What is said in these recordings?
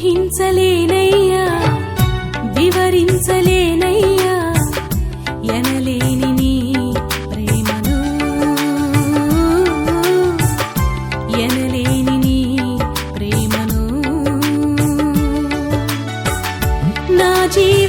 ఊహించలేనయ్యా వివరించలేనయ్యా ఎనలేని నీ ప్రేమను. ఎనలేని నీ ప్రేమను. నా జీ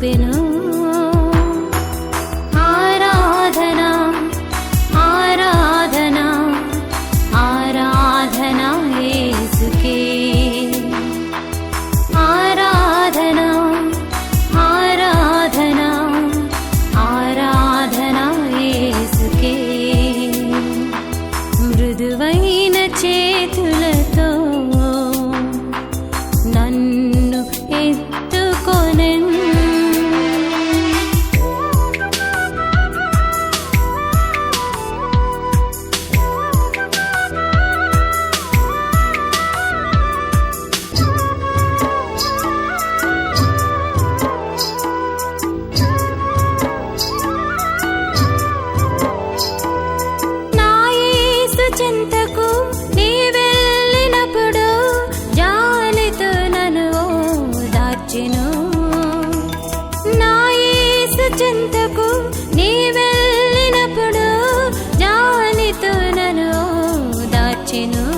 been 起怒。